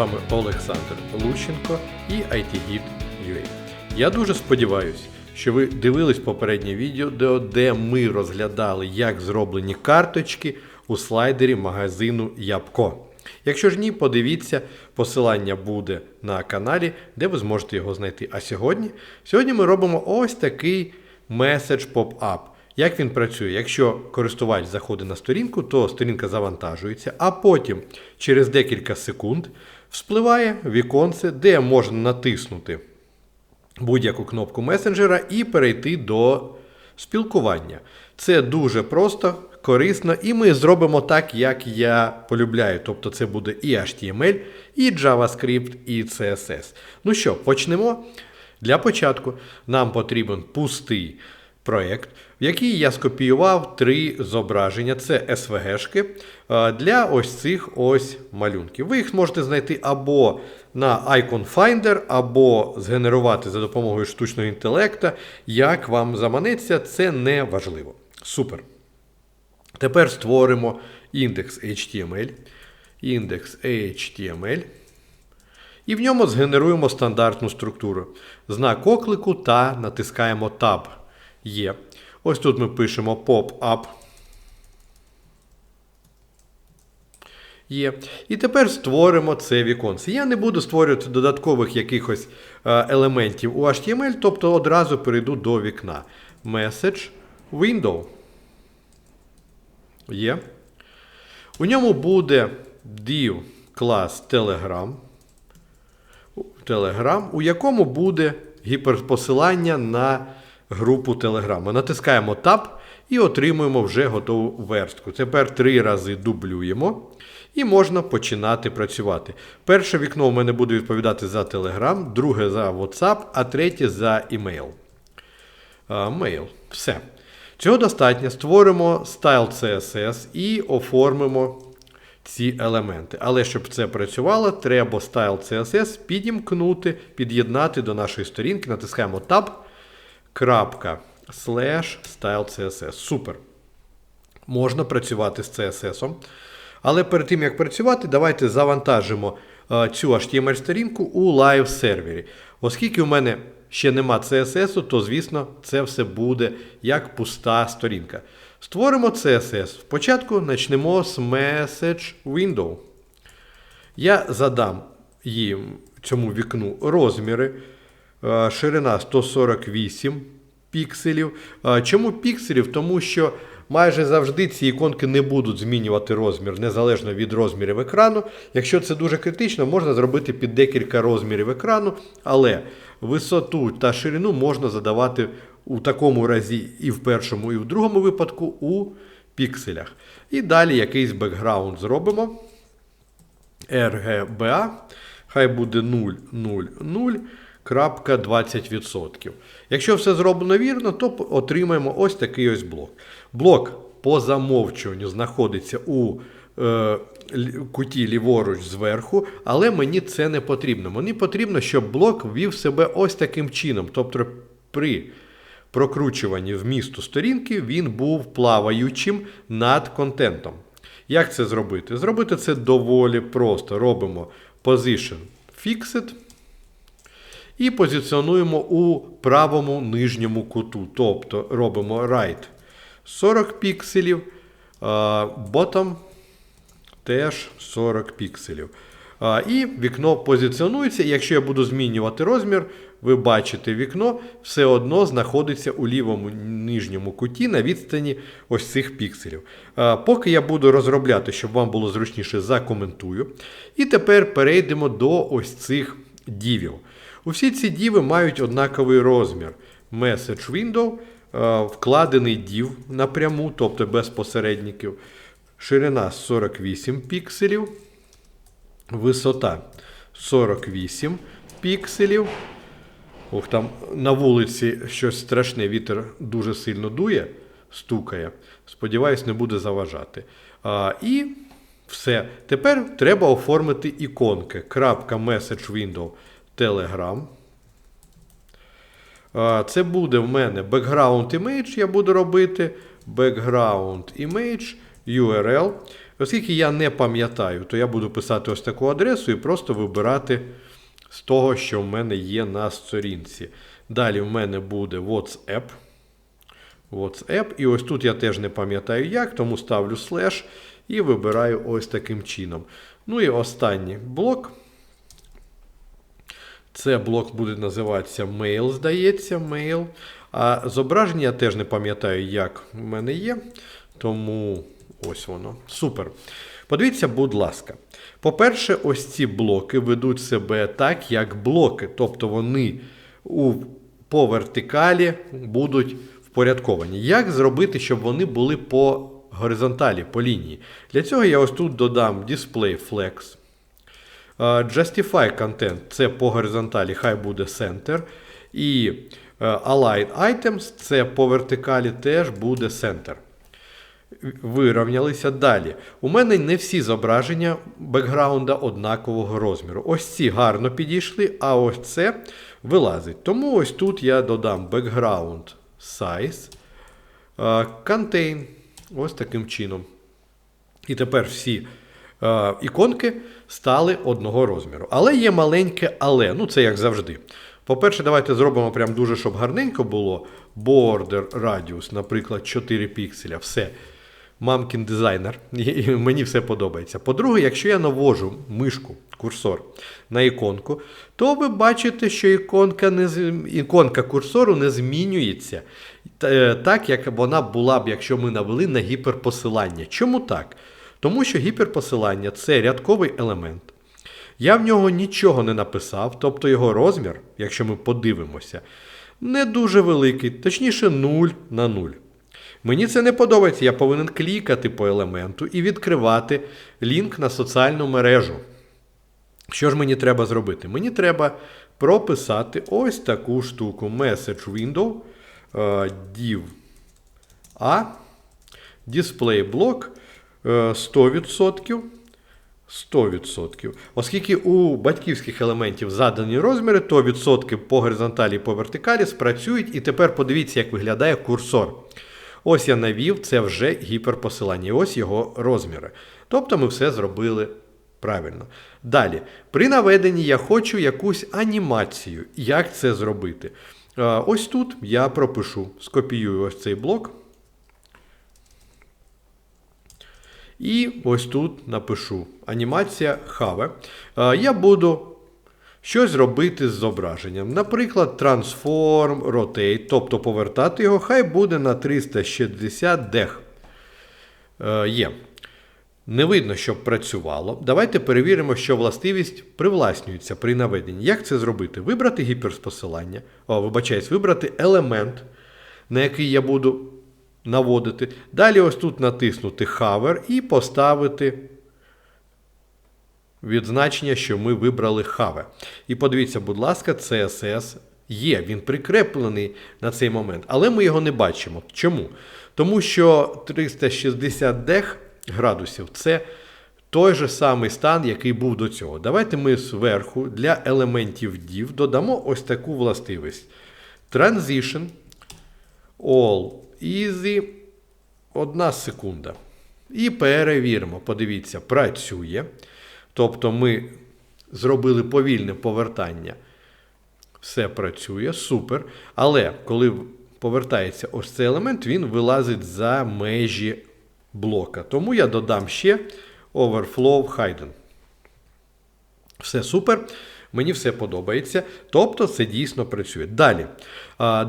вами Олександр Лущенко і ITGID.ua. Я дуже сподіваюся, що ви дивились попереднє відео, де, де ми розглядали, як зроблені карточки у слайдері магазину Ябко. Якщо ж ні, подивіться, посилання буде на каналі, де ви зможете його знайти. А сьогодні, сьогодні ми робимо ось такий меседж поп-ап. Як він працює? Якщо користувач заходить на сторінку, то сторінка завантажується, а потім через декілька секунд вспливає віконце, де можна натиснути будь-яку кнопку месенджера і перейти до спілкування. Це дуже просто, корисно, і ми зробимо так, як я полюбляю. Тобто це буде і HTML, і JavaScript, і CSS. Ну що, почнемо. Для початку нам потрібен пустий проєкт, в який я скопіював три зображення. Це SVG-шки для ось цих ось малюнків. Ви їх можете знайти або на Icon Finder, або згенерувати за допомогою штучного інтелекту. Як вам заманеться, це не важливо. Супер. Тепер створимо індекс HTML. Індекс HTML. І в ньому згенеруємо стандартну структуру. Знак оклику та натискаємо Tab. Є. Ось тут ми пишемо pop-up. Є. І тепер створимо це віконце. Я не буду створювати додаткових якихось е, елементів у HTML, тобто одразу перейду до вікна. Message Window. Є. У ньому буде div клас Telegram. Telegram, у якому буде гіперпосилання на групу Telegram. Ми натискаємо Tab і отримуємо вже готову верстку. Тепер три рази дублюємо. І можна починати працювати. Перше вікно у мене буде відповідати за Telegram, друге за WhatsApp, а третє за email. Mail. Все. Цього достатньо. Створимо Style CSS і оформимо ці елементи. Але щоб це працювало, треба Style CSS підімкнути, під'єднати до нашої сторінки. Натискаємо Tab. Крапка, style CSS. Супер. Можна працювати з CSS. Але перед тим, як працювати, давайте завантажимо е, цю HTML-сторінку у live сервері. Оскільки у мене ще нема CSS, то, звісно, це все буде як пуста сторінка. Створимо CSS. Спочатку почнемо з Message Window. Я задам їм цьому вікну розміри. Е, Ширина 148 пікселів. Е, Чому пікселів? Тому що майже завжди ці іконки не будуть змінювати розмір незалежно від розмірів екрану. Якщо це дуже критично, можна зробити під декілька розмірів екрану, але висоту та ширину можна задавати у такому разі і в першому, і в другому випадку у пікселях. І далі якийсь бекграунд зробимо. RGBA. Хай буде 0, 0, 0. 20%. Якщо все зроблено вірно, то отримаємо ось такий ось блок. Блок по замовчуванню знаходиться у е, куті ліворуч зверху, але мені це не потрібно. Мені потрібно, щоб блок вів себе ось таким чином. Тобто при прокручуванні вмісту сторінки він був плаваючим над контентом. Як це зробити? Зробити це доволі просто. Робимо position fixed. І позиціонуємо у правому нижньому куту. Тобто робимо right 40 пікселів, bottom теж 40 пікселів. І вікно позиціонується. Якщо я буду змінювати розмір, ви бачите, вікно все одно знаходиться у лівому нижньому куті на відстані ось цих пікселів. Поки я буду розробляти, щоб вам було зручніше, закоментую. І тепер перейдемо до ось цих дівів. Усі ці діви мають однаковий розмір. Message Window, вкладений дів напряму, тобто без посередників. Ширина 48 пікселів. Висота 48 пікселів. Ох, там на вулиці щось страшне, вітер дуже сильно дує, стукає. Сподіваюсь, не буде заважати. А, І все. Тепер треба оформити іконки. Крапка Message Window Telegram. Це буде в мене background image, я буду робити. Background image URL. Оскільки я не пам'ятаю, то я буду писати ось таку адресу і просто вибирати з того, що в мене є на сторінці. Далі в мене буде WhatsApp. WhatsApp. І ось тут я теж не пам'ятаю як, тому ставлю слеш і вибираю ось таким чином. Ну і останній блок. Це блок буде називатися Mail, здається, Mail. А зображення я теж не пам'ятаю, як в мене є. Тому ось воно. Супер. Подивіться, будь ласка. По-перше, ось ці блоки ведуть себе так, як блоки. Тобто вони у, по вертикалі будуть впорядковані. Як зробити, щоб вони були по горизонталі, по лінії? Для цього я ось тут додам Display Flex. Justify Content це по горизонталі, хай буде Center. І uh, Align Items це по вертикалі теж буде Center. Вирівнялися далі. У мене не всі зображення бекграунда однакового розміру. Ось ці гарно підійшли, а ось це вилазить. Тому ось тут я додам background size, uh, contain. Ось таким чином. І тепер всі е, іконки стали одного розміру. Але є маленьке але. Ну, це як завжди. По-перше, давайте зробимо прям дуже, щоб гарненько було. Border radius, наприклад, 4 пікселя. Все. Мамкін дизайнер. І мені все подобається. По-друге, якщо я навожу мишку, курсор на іконку, то ви бачите, що іконка не, іконка курсору не змінюється е, так, як вона була б, якщо ми навели на гіперпосилання. Чому так? Тому що гіперпосилання це рядковий елемент. Я в нього нічого не написав, тобто його розмір, якщо ми подивимося, не дуже великий, точніше 0 на 0. Мені це не подобається, я повинен клікати по елементу і відкривати лінк на соціальну мережу. Що ж мені треба зробити? Мені треба прописати ось таку штуку Message Window, div A, Display Block 100%. 100%. Оскільки у батьківських елементів задані розміри, то відсотки по горизонталі і по вертикалі спрацюють. І тепер подивіться, як виглядає курсор. Ось я навів, це вже гіперпосилання. Ось його розміри. Тобто ми все зробили правильно. Далі, при наведенні я хочу якусь анімацію. Як це зробити? Ось тут я пропишу, скопіюю ось цей блок. І ось тут напишу анімація Have. Я буду щось робити з зображенням. Наприклад, Transform, Rotate, тобто повертати його, хай буде на 360 дех. Є. Не видно, щоб працювало. Давайте перевіримо, що властивість привласнюється при наведенні. Як це зробити? Вибрати гіперспосилання, о, вибачаюсь, вибрати елемент, на який я буду наводити. Далі ось тут натиснути Hover і поставити відзначення, що ми вибрали Hover. І подивіться, будь ласка, CSS є, він прикреплений на цей момент, але ми його не бачимо. Чому? Тому що 360 дех градусів це той же самий стан, який був до цього. Давайте ми зверху для елементів div додамо ось таку властивість. Transition all easy. Одна секунда. І перевіримо. Подивіться, працює. Тобто ми зробили повільне повертання. Все працює, супер. Але коли повертається ось цей елемент, він вилазить за межі блока. Тому я додам ще overflow hidden. Все супер. Мені все подобається. Тобто це дійсно працює. Далі.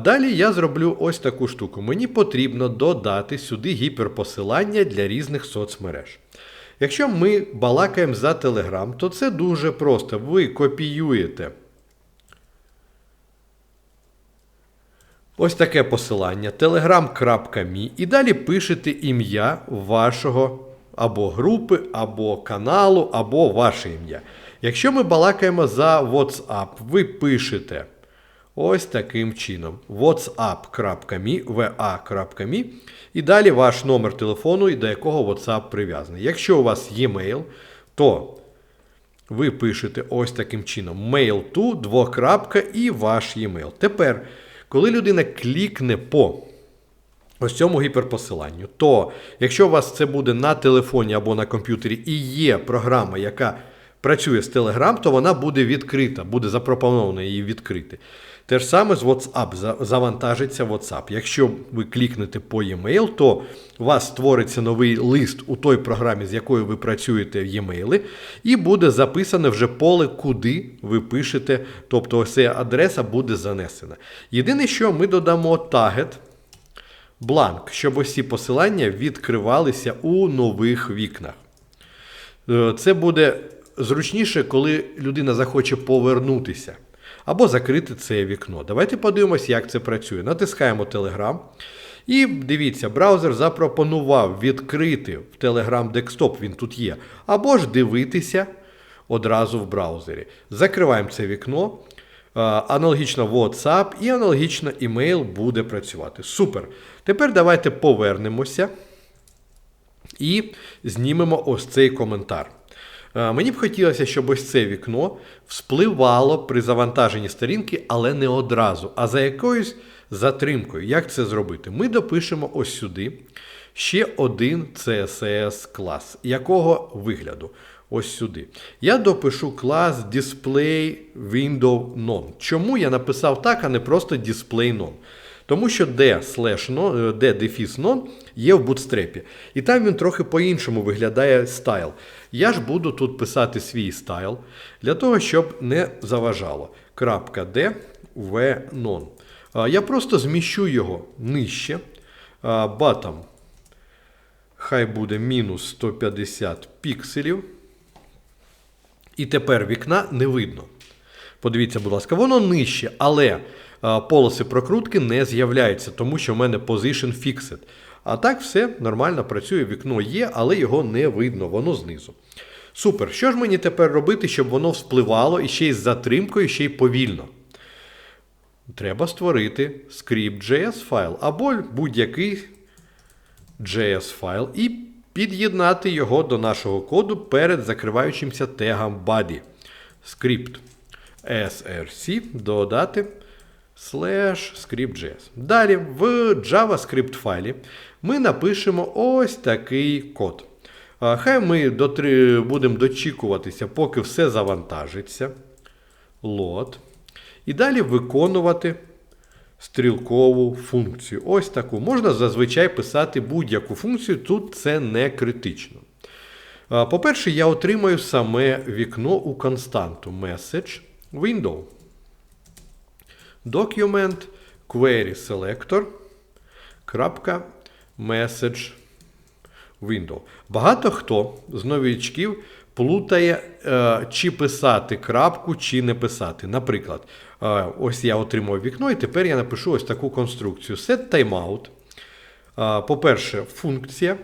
Далі я зроблю ось таку штуку. Мені потрібно додати сюди гіперпосилання для різних соцмереж. Якщо ми балакаємо за Telegram, то це дуже просто. Ви копіюєте ось таке посилання telegram.me і далі пишете ім'я вашого або групи, або каналу, або ваше ім'я. Якщо ми балакаємо за WhatsApp, ви пишете ось таким чином: whatsapp.me, і далі ваш номер телефону, до якого WhatsApp прив'язаний. Якщо у вас є мейл, то ви пишете ось таким чином: mail to, двокрапка і ваш e-mail. Тепер, коли людина клікне по ось цьому гіперпосиланню, то якщо у вас це буде на телефоні або на комп'ютері і є програма, яка працює з Telegram, то вона буде відкрита, буде запропоновано її відкрити. Те ж саме з WhatsApp, завантажиться WhatsApp. Якщо ви клікнете по e-mail, то у вас створиться новий лист у той програмі, з якою ви працюєте в e-mail, і буде записане вже поле, куди ви пишете, тобто ось ця адреса буде занесена. Єдине, що ми додамо таргет, бланк, щоб ці посилання відкривалися у нових вікнах. Е, Це буде зручніше, коли людина захоче повернутися або закрити це вікно. Давайте подивимось, як це працює. Натискаємо Telegram. І дивіться, браузер запропонував відкрити в Telegram Desktop, він тут є, або ж дивитися одразу в браузері. Закриваємо це вікно. Аналогічно WhatsApp і аналогічно email буде працювати. Супер. Тепер давайте повернемося і знімемо ось цей коментар. Е, Мені б хотілося, щоб ось це вікно вспливало при завантаженні сторінки, але не одразу, а за якоюсь затримкою. Як це зробити? Ми допишемо ось сюди ще один CSS клас. Якого вигляду? Ось сюди. Я допишу клас Display Window None. Чому я написав так, а не просто Display None? Тому що D slash non, е, D дефіс non є в бутстрепі. І там він трохи по-іншому виглядає стайл. Я ж буду тут писати свій стайл для того, щоб не заважало. Крапка D V non. Я просто зміщу його нижче. Bottom хай буде мінус 150 пікселів. І тепер вікна не видно. Подивіться, будь ласка, воно нижче, але полоси прокрутки не з'являються, тому що в мене position fixed. А так все нормально працює, вікно є, але його не видно, воно знизу. Супер. Що ж мені тепер робити, щоб воно вспливало і ще й з затримкою, і ще й повільно? Треба створити script.js файл або будь-який JS файл і під'єднати його до нашого коду перед закриваючимся тегом body. Script src додати slash script.js. Далі в JavaScript файлі ми напишемо ось такий код. Хай ми дотри... будемо дочікуватися, поки все завантажиться. Load. І далі виконувати стрілкову функцію. Ось таку. Можна зазвичай писати будь-яку функцію, тут це не критично. По-перше, я отримаю саме вікно у константу Message Window. Document query selector. Message Window. Багато хто з новичків плутає, е, чи писати крапку, чи не писати. Наприклад, е, ось я отримав вікно, і тепер я напишу ось таку конструкцію. Set timeout. Е, По-перше, функція.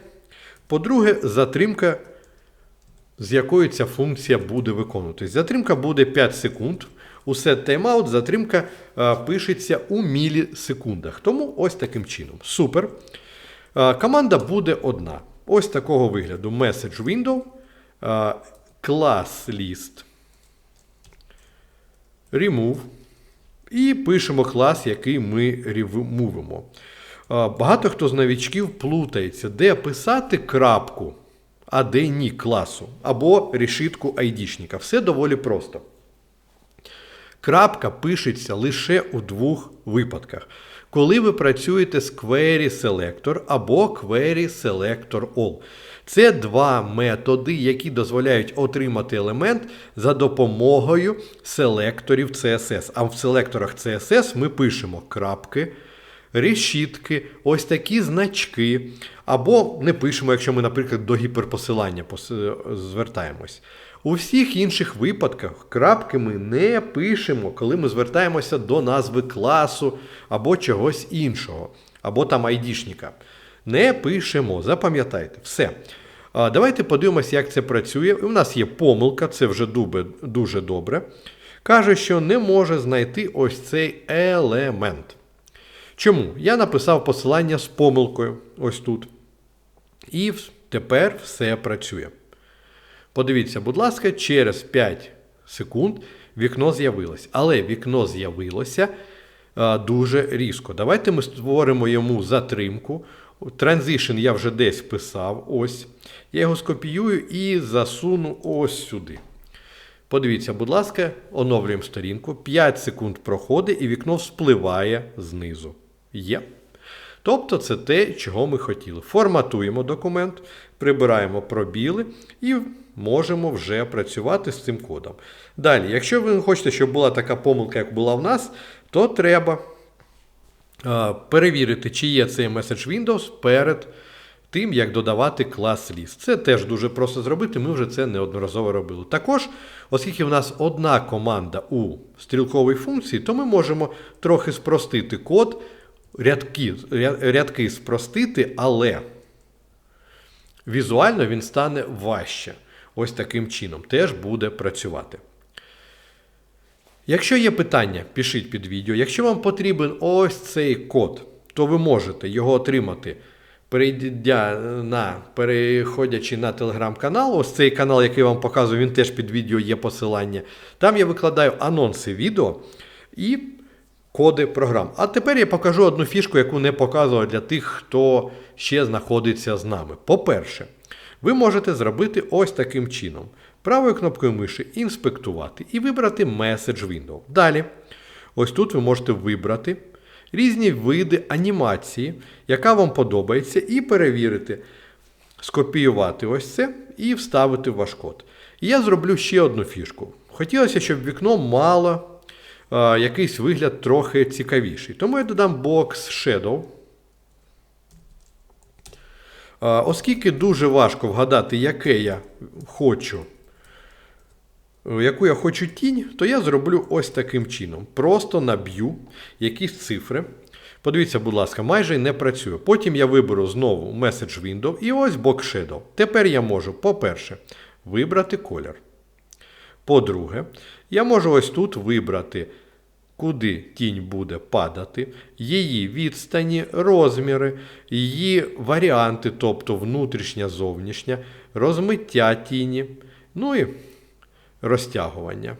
По-друге, затримка, з якою ця функція буде виконуватись. Затримка буде 5 секунд. У set timeout затримка е, пишеться у мілісекундах. Тому ось таким чином. Супер. Е, Команда буде одна. Ось такого вигляду. Message window, е, class list, remove. І пишемо клас, який ми ремувимо. Е, Багато хто з новичків плутається, де писати крапку, а де ні класу, або решітку айдішника. Все доволі просто. Крапка пишеться лише у двох випадках. Коли ви працюєте з Query Selector або Query Selector All. Це два методи, які дозволяють отримати елемент за допомогою селекторів CSS. А в селекторах CSS ми пишемо крапки, решітки, ось такі значки. Або не пишемо, якщо ми, наприклад, до гіперпосилання звертаємось. У всіх інших випадках крапки ми не пишемо, коли ми звертаємося до назви класу або чогось іншого, або там айдішника. Не пишемо, запам'ятайте. Все. Давайте подивимося, як це працює. У нас є помилка, це вже дуже добре. Каже, що не може знайти ось цей елемент. Чому? Я написав посилання з помилкою ось тут. І тепер все працює. Подивіться, будь ласка, через 5 секунд вікно з'явилось. Але вікно з'явилося е, дуже різко. Давайте ми створимо йому затримку. Транзишн я вже десь писав. Ось. Я його скопіюю і засуну ось сюди. Подивіться, будь ласка, оновлюємо сторінку. 5 секунд проходить і вікно вспливає знизу. Є. Тобто це те, чого ми хотіли. Форматуємо документ, прибираємо пробіли і можемо вже працювати з цим кодом. Далі, якщо ви хочете, щоб була така помилка, як була в нас, то треба перевірити, чи є цей Message Windows перед тим, як додавати клас list. Це теж дуже просто зробити, ми вже це неодноразово робили. Також, оскільки в нас одна команда у стрілковій функції, то ми можемо трохи спростити код, рядки, рядки спростити, але візуально він стане важче. Ось таким чином теж буде працювати. Якщо є питання, пишіть під відео. Якщо вам потрібен ось цей код, то ви можете його отримати, на, переходячи на телеграм-канал. Ось цей канал, який я вам показую, він теж під відео є посилання. Там я викладаю анонси відео і коди програм. А тепер я покажу одну фішку, яку не показував для тих, хто ще знаходиться з нами. По-перше, ви можете зробити ось таким чином. Правою кнопкою миші інспектувати і вибрати Message Window. Далі, ось тут ви можете вибрати різні види анімації, яка вам подобається, і перевірити, скопіювати ось це і вставити в ваш код. І я зроблю ще одну фішку. Хотілося, щоб вікно мало якийсь вигляд трохи цікавіший. Тому я додам Box Shadow. Е, Оскільки дуже важко вгадати, яке я хочу, е, яку я хочу тінь, то я зроблю ось таким чином. Просто наб'ю якісь цифри. Подивіться, будь ласка, майже не працює. Потім я виберу знову Message Window і ось Box Shadow. Тепер я можу, по-перше, вибрати колір. По-друге, я можу ось тут вибрати, куди тінь буде падати, її відстані, розміри, її варіанти, тобто внутрішня, зовнішня, розмиття тіні, ну і розтягування.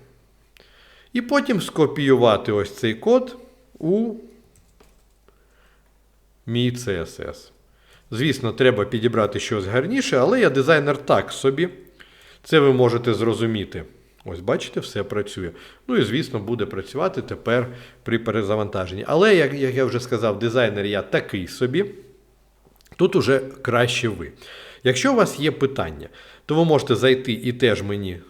І потім скопіювати ось цей код у мій CSS. Звісно, треба підібрати щось гарніше, але я дизайнер так собі. Це ви можете зрозуміти. Ось, бачите, все працює. Ну і, звісно, буде працювати тепер при перезавантаженні. Але, як, я вже сказав, дизайнер я такий собі. Тут уже краще ви. Якщо у вас є питання, то ви можете зайти і теж мені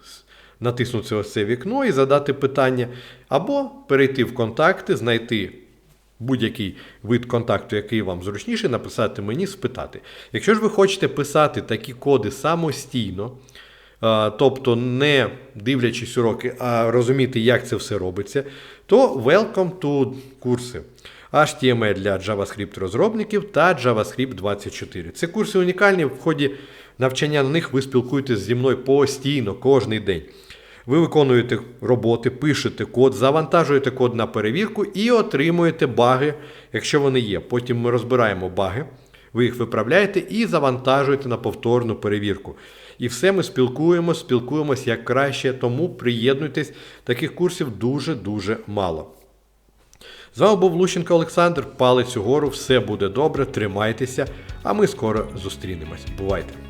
натиснути ось це вікно і задати питання, або перейти в контакти, знайти будь-який вид контакту, який вам зручніше, написати мені, спитати. Якщо ж ви хочете писати такі коди самостійно, тобто не дивлячись уроки, а розуміти, як це все робиться, то welcome to курси. HTML для JavaScript розробників та JavaScript 24. Це курси унікальні. В ході навчання на них ви спілкуєтесь зі мною постійно, кожний день. Ви виконуєте роботи, пишете код, завантажуєте код на перевірку і отримуєте баги, якщо вони є. Потім ми розбираємо баги, ви їх виправляєте і завантажуєте на повторну перевірку. І все ми спілкуємося, спілкуємось як краще, тому приєднуйтесь. Таких курсів дуже-дуже мало. З вами був Лущенко Олександр. Палець угору, все буде добре, тримайтеся, а ми скоро зустрінемось. Бувайте!